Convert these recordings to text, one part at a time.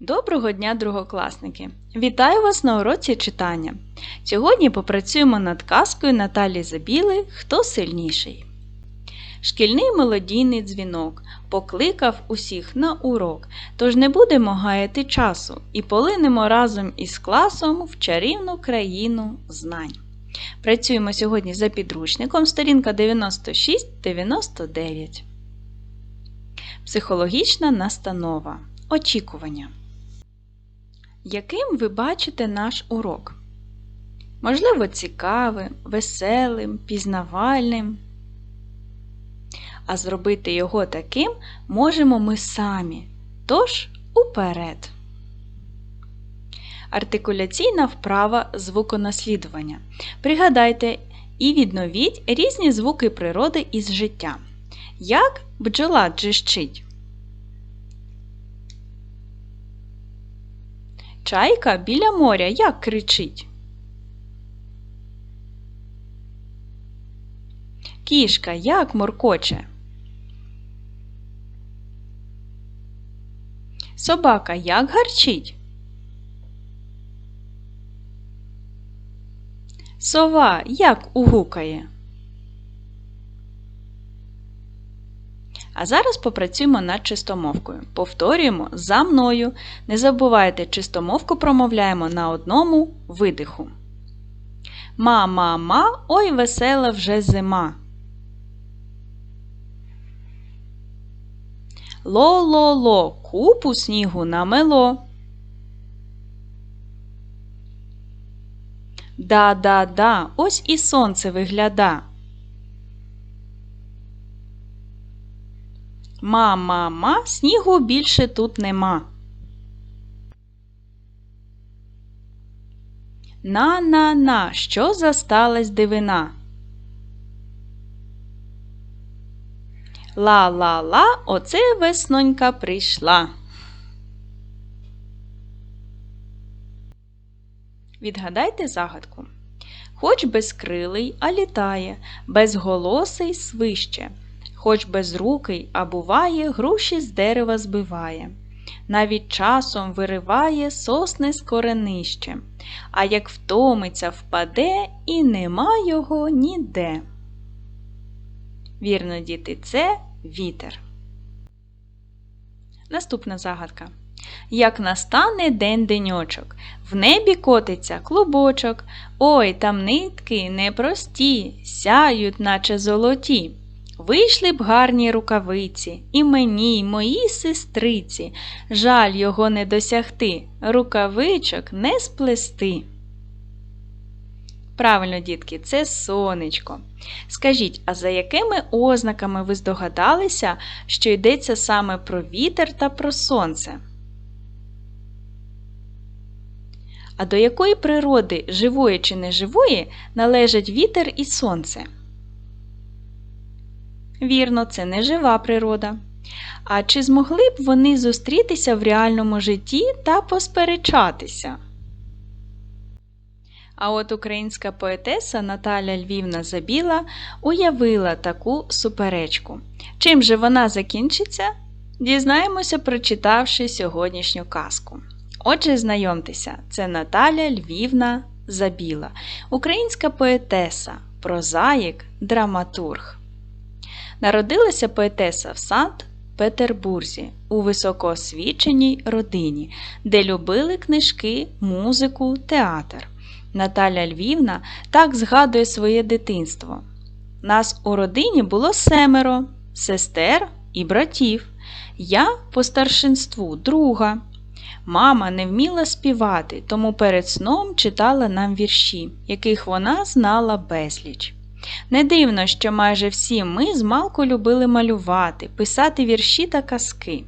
Доброго дня, другокласники! Вітаю вас на уроці читання. Сьогодні попрацюємо над казкою Наталі Забіли Хто сильніший. Шкільний мелодійний дзвінок покликав усіх на урок, тож не будемо гаяти часу і полинемо разом із класом в чарівну країну знань. Працюємо сьогодні за підручником сторінка 96-99. Психологічна настанова. Очікування. Яким ви бачите наш урок? Можливо, цікавим, веселим, пізнавальним. А зробити його таким можемо ми самі. Тож уперед. Артикуляційна вправа звуконаслідування. Пригадайте і відновіть різні звуки природи із життя. Як бджола джищить. Чайка біля моря як кричить. Кішка як моркоче. Собака як гарчить. Сова як угукає. А зараз попрацюємо над чистомовкою. Повторюємо за мною. Не забувайте, чистомовку промовляємо на одному видиху. Ма-ма-ма, ой весела вже зима. Ло-ло-ло, купу снігу намело. Да-да-да, ось і сонце вигляда. Ма-ма-ма, снігу більше тут нема. На-на-на, що засталась дивина? Ла-ла-ла, оце веснонька прийшла. Відгадайте загадку. Хоч безкрилий, а літає, безголосий свище, хоч безрукий, а буває, груші з дерева збиває. Навіть часом вириває сосни з коренище, а як втомиться, впаде і нема його ніде. Вірно, діти, це вітер. Наступна загадка. Як настане день деньочок, в небі котиться клубочок, ой там нитки непрості, сяють, наче золоті. Вийшли б гарні рукавиці, і мені, й моїй сестриці, жаль його не досягти, рукавичок не сплести. Правильно, дітки, це сонечко. Скажіть, а за якими ознаками ви здогадалися, що йдеться саме про вітер та про сонце? А до якої природи, живої чи неживої, належать вітер і сонце? Вірно, це не жива природа. А чи змогли б вони зустрітися в реальному житті та посперечатися? А от українська поетеса Наталя Львівна Забіла уявила таку суперечку. Чим же вона закінчиться? Дізнаємося, прочитавши сьогоднішню казку. Отже, знайомтеся, це Наталя Львівна Забіла, українська поетеса, прозаїк, драматург. Народилася поетеса в Санкт-Петербурзі у високоосвіченій родині, де любили книжки, музику, театр. Наталя Львівна так згадує своє дитинство. Нас у родині було семеро сестер і братів. Я по старшинству друга. Мама не вміла співати, тому перед сном читала нам вірші, яких вона знала безліч. Не дивно, що майже всі ми змалку любили малювати, писати вірші та казки.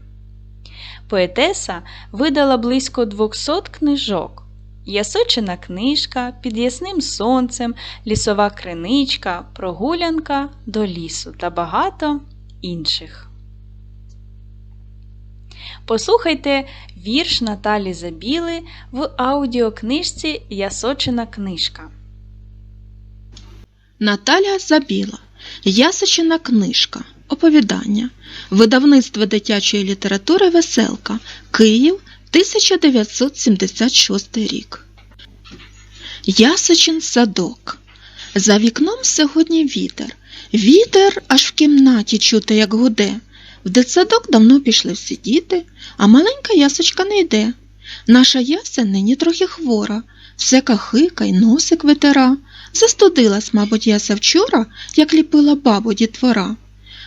Поетеса видала близько 200 книжок. Ясочина книжка, під ясним сонцем, лісова криничка, прогулянка до лісу та багато інших. Послухайте вірш Наталі Забіли в аудіокнижці Ясочина книжка. Наталя Забіла. Ясочина книжка. Оповідання. Видавництво дитячої літератури Веселка. Київ 1976 рік. Ясочин садок. За вікном сьогодні вітер. Вітер аж в кімнаті чути, як гуде. В дитсадок давно пішли всі діти, а маленька ясочка не йде. Наша яся нині трохи хвора, все кахика й носик витира. Застудилась, мабуть, яся вчора, як ліпила бабу дітвора.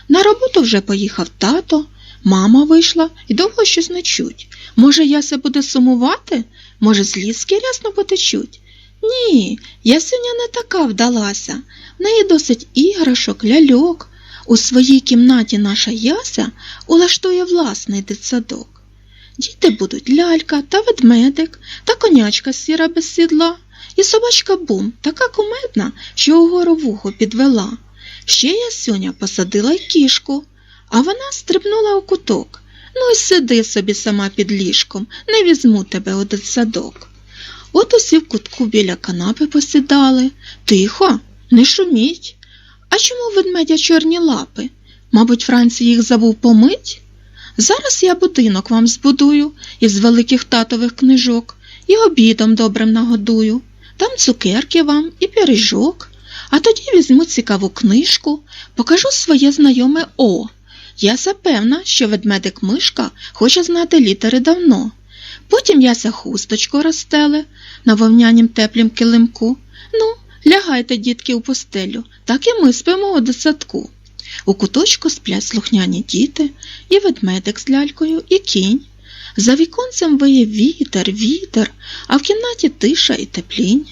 На роботу вже поїхав тато, мама вийшла і довго щось не чуть. Може, яся буде сумувати? Може, слізки рясно потечуть? Ні, ясеня не така вдалася. В неї досить іграшок, ляльок. У своїй кімнаті наша яся улаштує власний дитсадок. Діти будуть лялька та ведмедик, та конячка сіра без сідла, і собачка бум, така кумедна, що угору вухо підвела. Ще ясюня посадила й кішку, а вона стрибнула у куток. Ну й сиди собі сама під ліжком, не візьму тебе у дитсадок. От усі в кутку біля канапи посідали. Тихо, не шуміть. А чому ведмедя чорні лапи? Мабуть, Францій їх забув помить? Зараз я будинок вам збудую із великих татових книжок і обідом добрим нагодую. Там цукерки вам і пиріжок. А тоді візьму цікаву книжку, покажу своє знайоме О. Я запевна, що ведмедик мишка хоче знати літери давно. Потім яся хусточку розстеле на вовнянім теплім килимку. Ну, лягайте, дітки, у постелю, так і ми спимо у дитсадку. У куточку сплять слухняні діти, і ведмедик з лялькою, і кінь. За віконцем виє вітер, вітер, а в кімнаті тиша і теплінь.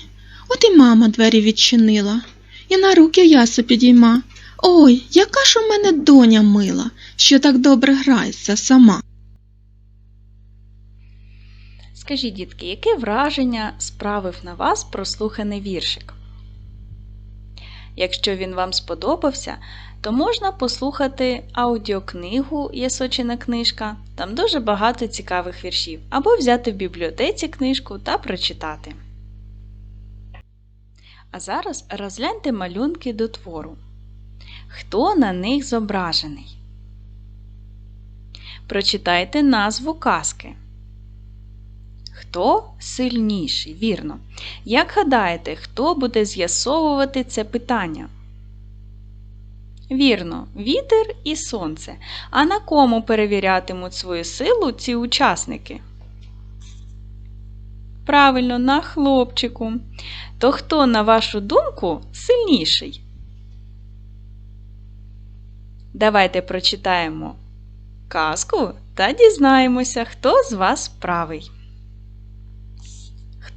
От і мама двері відчинила, і на руки ясу підійма. Ой, яка ж у мене доня мила, що так добре грається сама. Скажіть, дітки, яке враження справив на вас прослуханий віршик? Якщо він вам сподобався, то можна послухати аудіокнигу Ясочина книжка, там дуже багато цікавих віршів, або взяти в бібліотеці книжку та прочитати. А зараз розгляньте малюнки до твору. Хто на них зображений? Прочитайте назву казки. Хто сильніший? Вірно. Як гадаєте, хто буде з'ясовувати це питання? Вірно, вітер і сонце. А на кому перевірятимуть свою силу ці учасники? Правильно, на хлопчику. То хто, на вашу думку, сильніший? Давайте прочитаємо казку та дізнаємося, хто з вас правий.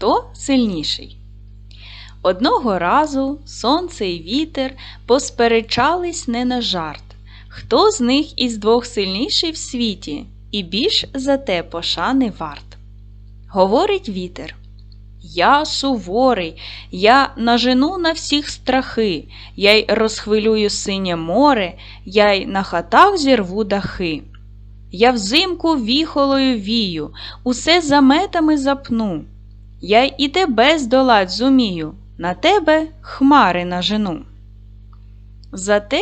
Хто сильніший? Одного разу сонце і вітер посперечались не на жарт. Хто з них із двох сильніший в світі і більш за те пошани варт? Говорить вітер. Я суворий, я нажену на всіх страхи, я й розхвилюю синє море, я й на хатах зірву дахи. Я взимку віхолою вію, усе заметами запну. Я і тебе здолать зумію, на тебе хмари нажену. Зате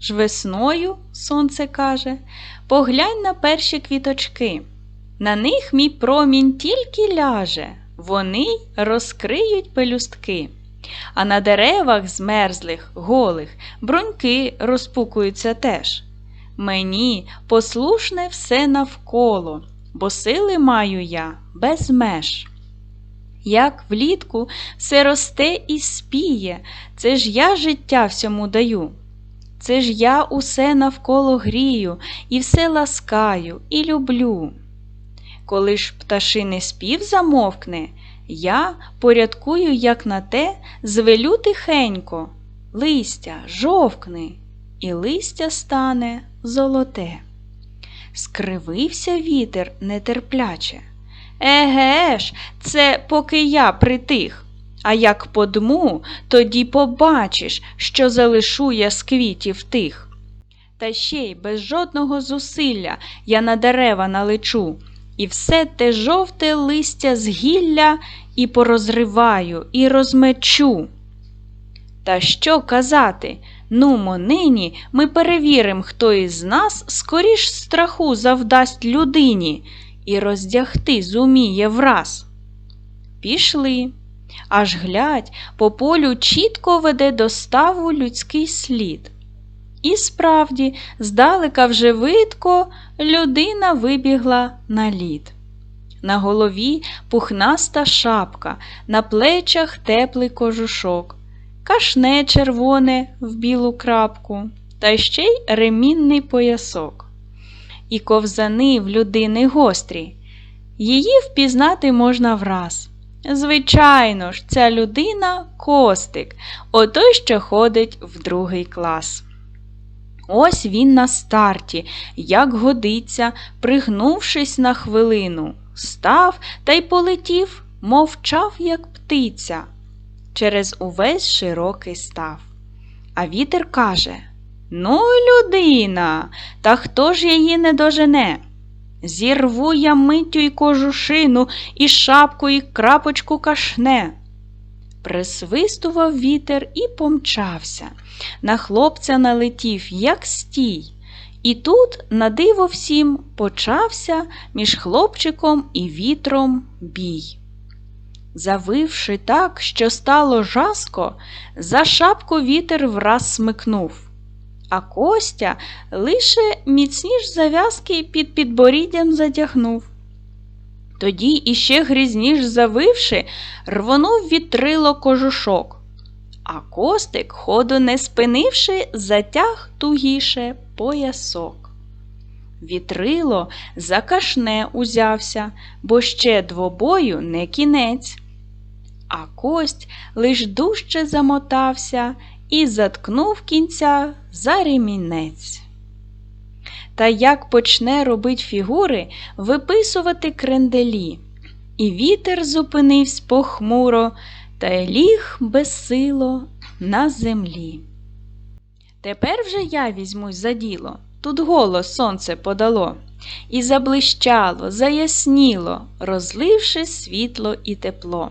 ж весною, сонце каже, поглянь на перші квіточки. На них мій промінь тільки ляже, вони розкриють пелюстки. А на деревах змерзлих, голих, бруньки розпукуються теж. Мені послушне все навколо, бо сили маю я без меж. Як влітку все росте і спіє, це ж я життя всьому даю. Це ж я усе навколо грію, і все ласкаю, і люблю. Коли ж пташиний спів замовкне, я порядкую, як на те, звелю тихенько, листя жовкни, і листя стане золоте. Скривився вітер нетерпляче. Еге ж, це поки я притих. А як подму, тоді побачиш, що залишу я з квітів тих. Та ще й без жодного зусилля я на дерева налечу, і все те жовте листя з гілля і порозриваю, і розмечу. Та що казати? Нумо нині ми перевірим, хто із нас скоріш страху завдасть людині, і роздягти зуміє враз. Пішли. Аж глядь, по полю чітко веде до ставу людський слід. І справді, здалека вже видко, людина вибігла на лід. На голові пухнаста шапка, на плечах теплий кожушок, кашне червоне в білу крапку, та ще й ремінний поясок. І ковзани в людини гострі. Її впізнати можна враз. Звичайно ж, ця людина костик, отой, що ходить в другий клас. Ось він на старті, як годиться, пригнувшись на хвилину, став та й полетів, мовчав, як птиця, через увесь широкий став. А вітер каже Ну, людина, та хто ж її не дожене? Зірву я миттю й кожушину, і шапку, і крапочку кашне. Присвистував вітер і помчався. На хлопця налетів, як стій. І тут, на диво всім, почався між хлопчиком і вітром бій. Завивши так, що стало жаско, за шапку вітер враз смикнув а Костя лише міцніш зав'язки під підборіддям затягнув. Тоді іще грізніш завивши, рвонув вітрило кожушок, а костик, ходу не спинивши, затяг тугіше поясок. Вітрило за кашне узявся, бо ще двобою не кінець. А кость лиш дужче замотався і заткнув кінця за ремінець. Та як почне робить фігури, виписувати кренделі, і вітер зупинився похмуро та й ліг безсило на землі. Тепер вже я візьмусь за діло, тут голос сонце подало, і заблищало, заясніло, розливши світло і тепло.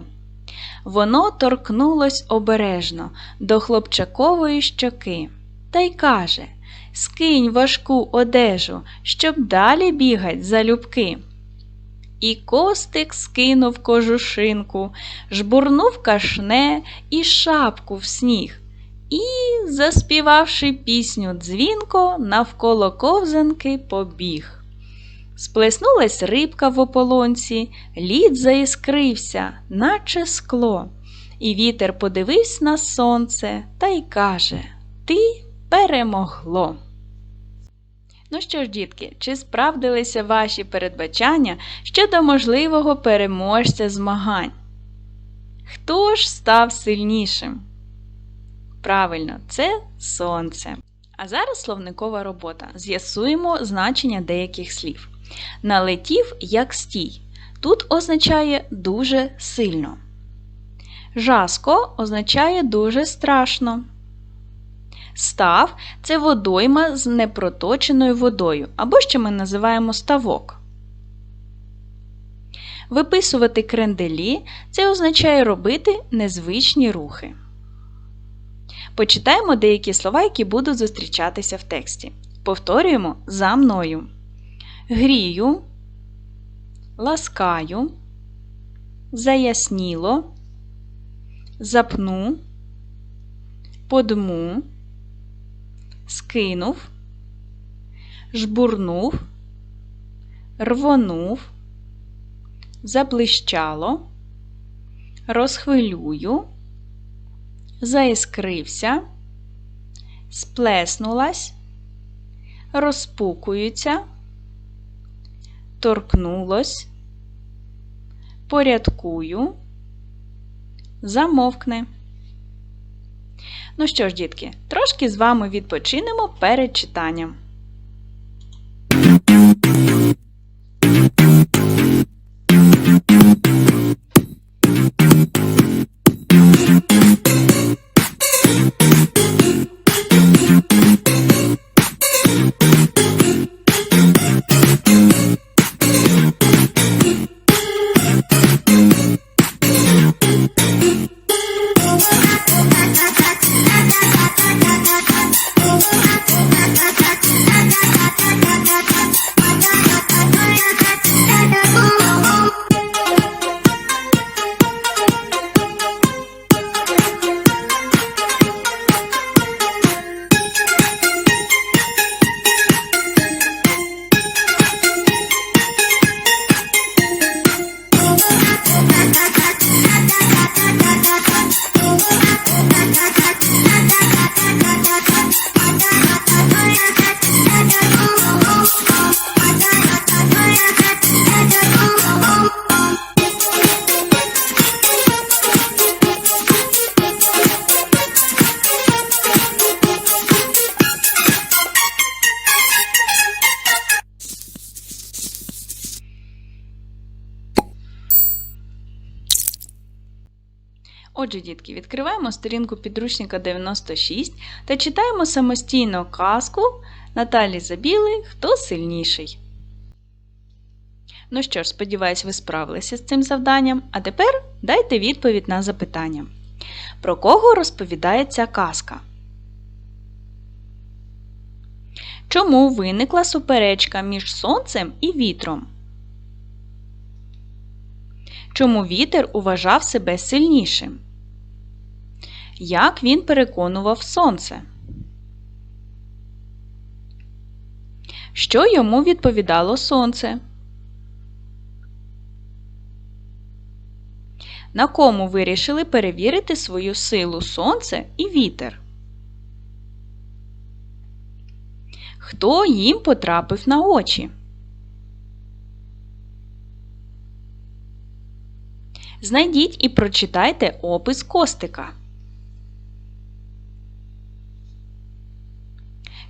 Воно торкнулось обережно до хлопчакової щоки та й каже Скинь важку одежу, щоб далі бігать залюбки. І костик скинув кожушинку, жбурнув кашне і шапку в сніг. І, заспівавши пісню дзвінко, навколо ковзанки побіг. Сплеснулась рибка в ополонці, лід заіскрився, наче скло, і вітер подивився на сонце та й каже Ти перемогло. Ну що ж, дітки, чи справдилися ваші передбачання щодо можливого переможця змагань? Хто ж став сильнішим? Правильно, це сонце. А зараз словникова робота. З'ясуємо значення деяких слів. Налетів як стій. Тут означає дуже сильно. Жаско означає дуже страшно. Став це водойма з непроточеною водою, або ще ми називаємо ставок. Виписувати кренделі це означає робити незвичні рухи. Почитаємо деякі слова, які будуть зустрічатися в тексті. Повторюємо за мною. Грію, ласкаю, заясніло, запну, подму, скинув, жбурнув, рвонув, заблищало, розхвилюю, заіскрився, сплеснулась, розпукуються, торкнулось, порядкую, замовкне. Ну що ж, дітки, трошки з вами відпочинемо перед читанням. Отже, дітки, відкриваємо сторінку підручника 96 та читаємо самостійно казку Наталі Забіли Хто сильніший. Ну що ж, сподіваюсь, ви справилися з цим завданням, а тепер дайте відповідь на запитання. Про кого розповідає ця казка? Чому виникла суперечка між сонцем і вітром? Чому вітер уважав себе сильнішим? Як він переконував сонце? Що йому відповідало сонце? На кому вирішили перевірити свою силу сонце і вітер? Хто їм потрапив на очі? Знайдіть і прочитайте опис костика.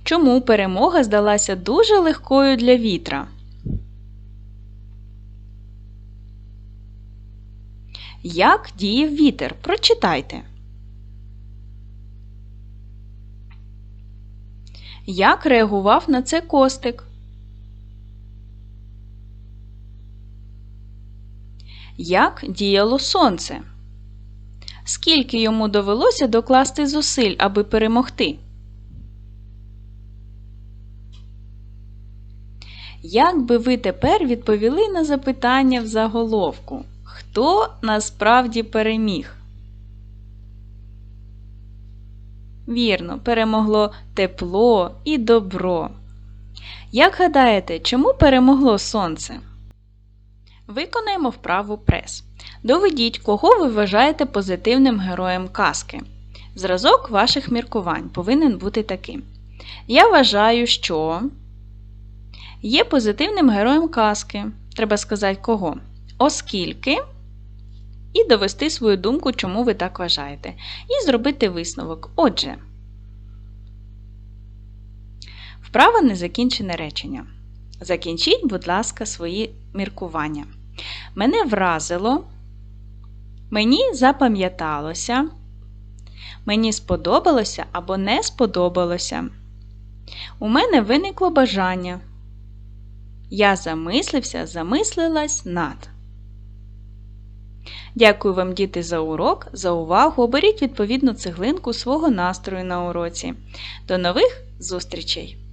Чому перемога здалася дуже легкою для вітра? Як діяв вітер? Прочитайте. Як реагував на це костик? Як діяло сонце? Скільки йому довелося докласти зусиль, аби перемогти? Як би ви тепер відповіли на запитання в заголовку? Хто насправді переміг? Вірно, перемогло тепло і добро. Як гадаєте, чому перемогло сонце? Виконаємо вправу прес. Доведіть, кого ви вважаєте позитивним героєм казки. Зразок ваших міркувань повинен бути таким. Я вважаю, що є позитивним героєм казки. Треба сказати кого. Оскільки. І довести свою думку, чому ви так вважаєте. І зробити висновок. Отже, вправа незакінчене речення. Закінчіть, будь ласка, свої міркування. Мене вразило, мені запам'яталося, мені сподобалося або не сподобалося. У мене виникло бажання. Я замислився, замислилась над. Дякую вам, діти, за урок, за увагу. Оберіть відповідну цеглинку свого настрою на уроці. До нових зустрічей!